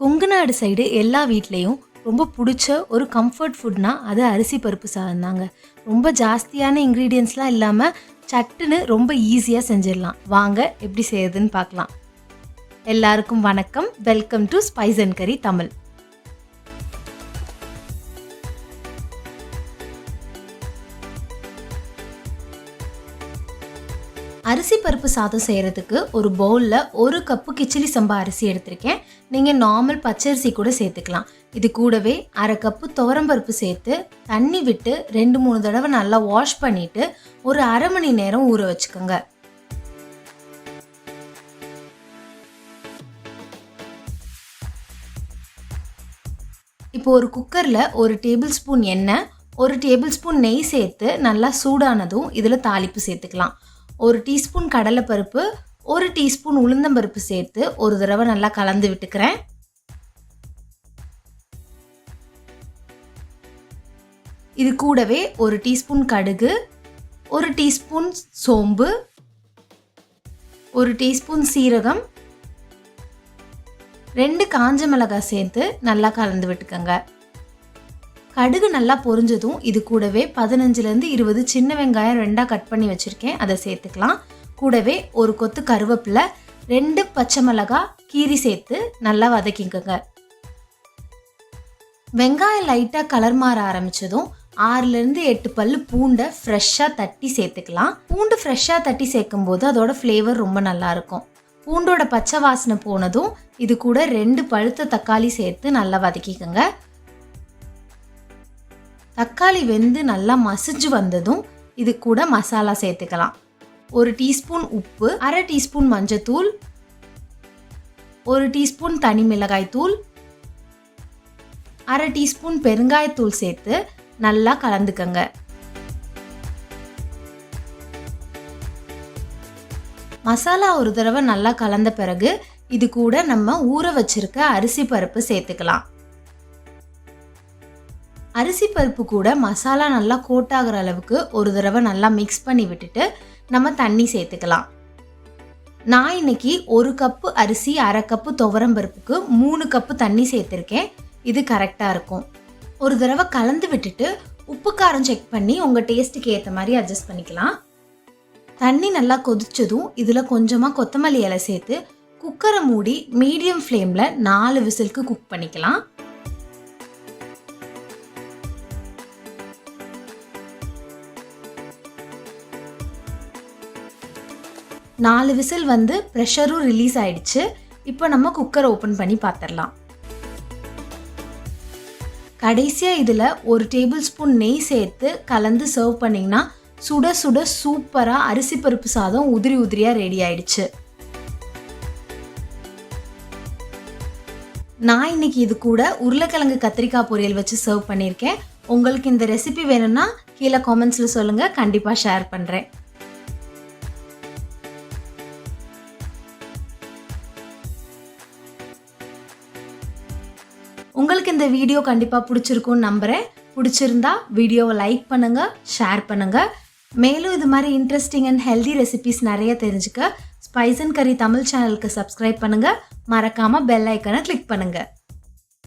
கொங்கு நாடு சைடு எல்லா வீட்லேயும் ரொம்ப பிடிச்ச ஒரு கம்ஃபர்ட் ஃபுட்னா அது அரிசி பருப்பு சாதம் தாங்க. ரொம்ப ஜாஸ்தியான இன்க்ரீடியன்ஸ்லாம் இல்லாமல் சட்டுன்னு ரொம்ப ஈஸியாக செஞ்சிடலாம். வாங்க எப்படி செய்யறதுன்னு பார்க்கலாம். எல்லாருக்கும் வணக்கம். வெல்கம் டு ஸ்பைஸ் அண்ட் கறி தமிழ். அரிசி பருப்பு சாதம் செய்கிறதுக்கு ஒரு பவுலில் ஒரு கப்பு கிச்சிலி சம்பா அரிசி எடுத்திருக்கேன். நீங்கள் நார்மல் பச்சரிசி கூட சேர்த்துக்கலாம். இது கூடவே அரை கப்பு துவரம்பருப்பு சேர்த்து தண்ணி விட்டு ரெண்டு மூணு தடவை நல்லா வாஷ் பண்ணிவிட்டு ஒரு அரை மணி நேரம் ஊற வச்சுக்கோங்க. இப்போ ஒரு குக்கரில் ஒரு டேபிள் ஸ்பூன் எண்ணெய் ஒரு டேபிள் ஸ்பூன் நெய் சேர்த்து நல்லா சூடானதும் இதில் தாளிப்பு சேர்த்துக்கலாம். ஒரு டீஸ்பூன் கடலைப்பருப்பு ஒரு டீஸ்பூன் உளுந்தம்பருப்பு சேர்த்து ஒரு தடவை நல்லா கலந்து விட்டுக்கிறேன். இது கூடவே ஒரு டீஸ்பூன் கடுகு ஒரு டீஸ்பூன் சோம்பு ஒரு டீஸ்பூன் சீரகம் ரெண்டு காஞ்ச மிளகாய் சேர்த்து நல்லா கலந்து விட்டுக்கோங்க. கடுகு நல்லா பொரிஞ்சதும் இது கூடவே பதினஞ்சுலேருந்து இருபது சின்ன வெங்காயம் ரெண்டாக கட் பண்ணி வச்சுருக்கேன். அதை சேர்த்துக்கலாம். கூடவே ஒரு கொத்து கருவேப்பிலை ரெண்டு பச்சை மிளகாய் கீரி சேர்த்து நல்லா வதக்கிக்கோங்க. வெங்காயம் லைட்டாக கலர் மாற ஆரம்பித்ததும் ஆறுலேருந்து எட்டு பல்லு பூண்டை ஃப்ரெஷ்ஷாக தட்டி சேர்த்துக்கலாம். பூண்டு ஃப்ரெஷ்ஷாக தட்டி சேர்க்கும் போது அதோட ஃப்ளேவர் ரொம்ப நல்லாயிருக்கும் பூண்டோட பச்சை வாசனை போனதும் இது கூட ரெண்டு பழுத்த தக்காளி சேர்த்து நல்லா வதக்கிக்கோங்க. தக்காளி வெந்து நல்லா மசிஞ்சு வந்ததும் இது கூட மசாலா சேர்த்துக்கலாம். ஒரு டீஸ்பூன் உப்பு அரை டீஸ்பூன் மஞ்சத்தூள் ஒரு டீஸ்பூன் தனி மிளகாய் தூள் அரை டீஸ்பூன் பெருங்காயத்தூள் சேர்த்து நல்லா கலந்துக்கங்க. மசாலா ஒரு தடவை நல்லா கலந்த பிறகு இது கூட நம்ம ஊற வச்சிருக்க அரிசி பருப்பு சேர்த்துக்கலாம். அரிசி பருப்பு கூட மசாலா நல்லா கோட் ஆகிற அளவுக்கு ஒரு தடவை நல்லா மிக்ஸ் பண்ணி விட்டுட்டு நம்ம தண்ணி சேர்த்துக்கலாம். நான் இன்னைக்கு ஒரு கப்பு அரிசி அரை கப்பு துவரம் பருப்புக்கு மூணு கப்பு தண்ணி சேர்த்துருக்கேன். இது கரெக்டாக இருக்கும். ஒரு தடவை கலந்து விட்டுட்டு உப்பு காரம் செக் பண்ணி உங்கள் டேஸ்ட்டுக்கு ஏற்ற மாதிரி அட்ஜஸ்ட் பண்ணிக்கலாம். தண்ணி நல்லா கொதிச்சதும் இதில் கொஞ்சமாக கொத்தமல்லி இலை சேர்த்து குக்கரை மூடி மீடியம் ஃப்ளேமில் நாலு விசிலுக்கு குக் பண்ணிக்கலாம். நாலு விசில் வந்து ப்ரெஷரும் ரிலீஸ் ஆயிடுச்சு. இப்போ நம்ம குக்கரை ஓப்பன் பண்ணி பார்த்துடலாம் கடைசியாக இதில் ஒரு டேபிள் ஸ்பூன் நெய் சேர்த்து கலந்து சர்வ் பண்ணிங்கன்னா சுட சுட சூப்பராக அரிசி பருப்பு சாதம் உதிரி உதிரியாக ரெடி ஆயிடுச்சு. நான் இன்னைக்கு இது கூட உருளைக்கிழங்கு கத்திரிக்காய் பொரியல் வச்சு சர்வ் பண்ணியிருக்கேன். உங்களுக்கு இந்த ரெசிபி வேணும்னா கீழே காமெண்ட்ஸில் சொல்லுங்கள் கண்டிப்பாக ஷேர் பண்ணுறேன் உங்களுக்கு இந்த வீடியோ கண்டிப்பாக பிடிச்சிருக்கும்னு நம்புகிறேன் பிடிச்சிருந்தா வீடியோவை லைக் பண்ணுங்கள் ஷேர் பண்ணுங்கள் மேலும் இது மாதிரி இன்ட்ரெஸ்டிங் அண்ட் ஹெல்தி ரெசிபிஸ் நிறைய தெரிஞ்சுக்க ஸ்பைஸ் அண்ட் கறி தமிழ் சேனலுக்கு சப்ஸ்கிரைப் பண்ணுங்கள் மறக்காமல் பெல் ஐக்கனை கிளிக் பண்ணுங்கள்